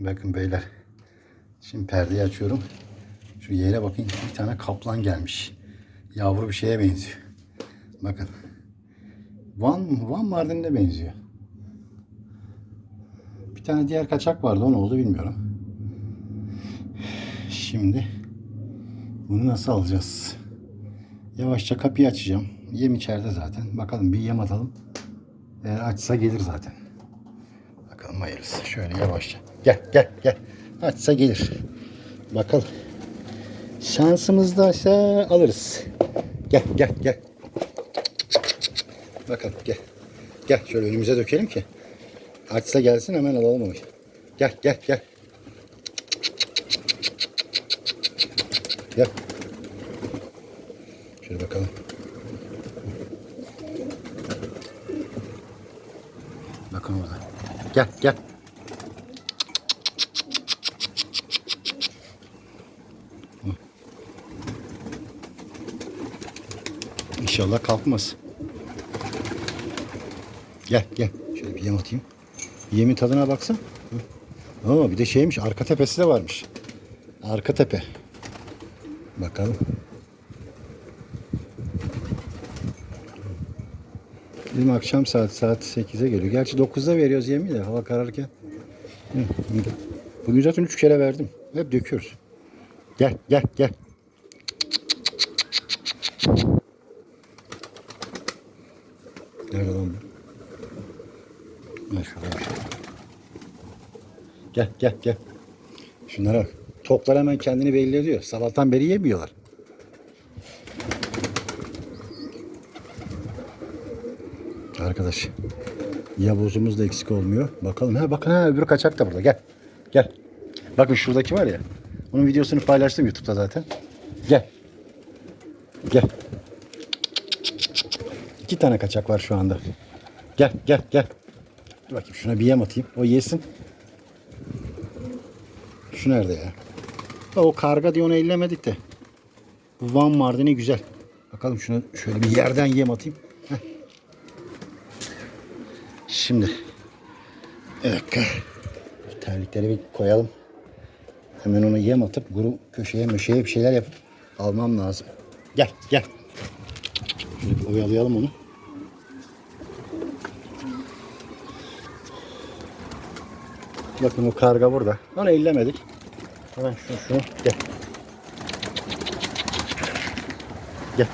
Bakın beyler. Şimdi perdeyi açıyorum. Şu yere bakın bir tane kaplan gelmiş. Yavru bir şeye benziyor. Bakın. Van, Van Mardin'e benziyor. Bir tane diğer kaçak vardı. O ne oldu bilmiyorum. Şimdi bunu nasıl alacağız? Yavaşça kapıyı açacağım. Yem içeride zaten. Bakalım bir yem atalım. Eğer açsa gelir zaten. Bakalım hayırlısı. Şöyle yavaşça. Gel gel gel. Açsa gelir. Bakalım. Şansımızdaysa alırız. Gel gel gel. Bakalım gel. Gel şöyle önümüze dökelim ki. Açsa gelsin hemen alalım onu. Gel gel gel. Gel. Şöyle bakalım. Bakın orada. Gel gel. İnşallah kalkmaz. Gel gel. Şöyle bir yem atayım. Yemin tadına baksan. Aa, bir de şeymiş arka tepesi de varmış. Arka tepe. Bakalım. Bizim akşam saat saat 8'e geliyor. Gerçi 9'da veriyoruz yemi de hava hı. Bugün zaten 3 kere verdim. Hep döküyoruz. Gel gel gel. Nerede lan bu? Şuraya. Gel gel gel. Şunlara bak. Toplar hemen kendini belli ediyor. Sabahtan beri yemiyorlar. Arkadaş. Yavuzumuz da eksik olmuyor. Bakalım. Ha bakın ha öbürü kaçak da burada. Gel. Gel. Bakın şuradaki var ya. Onun videosunu paylaştım YouTube'da zaten. Gel. Gel. İki tane kaçak var şu anda. Gel gel gel. Dur bakayım şuna bir yem atayım. O yesin. Şu nerede ya? Ha, O karga diye onu ellemedik de. Bu Van Mardini güzel. Bakalım şuna şöyle bir yerden yem atayım. Heh. Şimdi. Bir terlikleri bir koyalım. Hemen ona yem atıp guru köşeye möşeye bir şeyler yapıp almam lazım. Gel gel. Şöyle bir oyalayalım onu. Bakın o karga burada. Onu ellemedik. Hemen şunu şunu gel. Gel.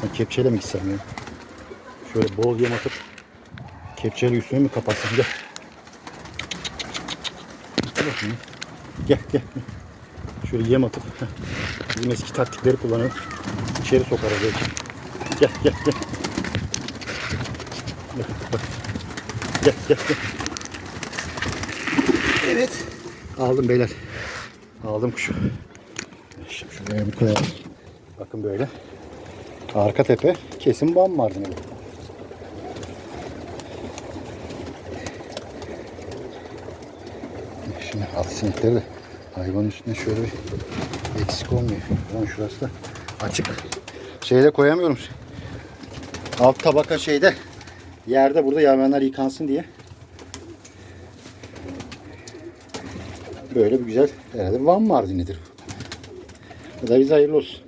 Sen kepçeyle mi gitsem ya? Şöyle bol yem atıp kepçeyle üstünü mü kapatsam gel. Gel. Gel. Şöyle yem atıp bizim eski taktikleri kullanıp içeri sokarız belki. Gel gel gel. Bak, bak. Gel gel gel. Evet. Aldım beyler. Aldım kuşu. Şimdi şuraya bir koyalım. Bakın böyle. Arka tepe kesin bam vardı. Şimdi alt sinekleri de hayvanın üstüne şöyle bir eksik olmuyor. Lan şurası da açık. Şeyde koyamıyorum. Alt tabaka şeyde yerde burada hayvanlar yıkansın diye. Böyle bir güzel herhalde Van Mardini'dir. Bu da bize hayırlı olsun.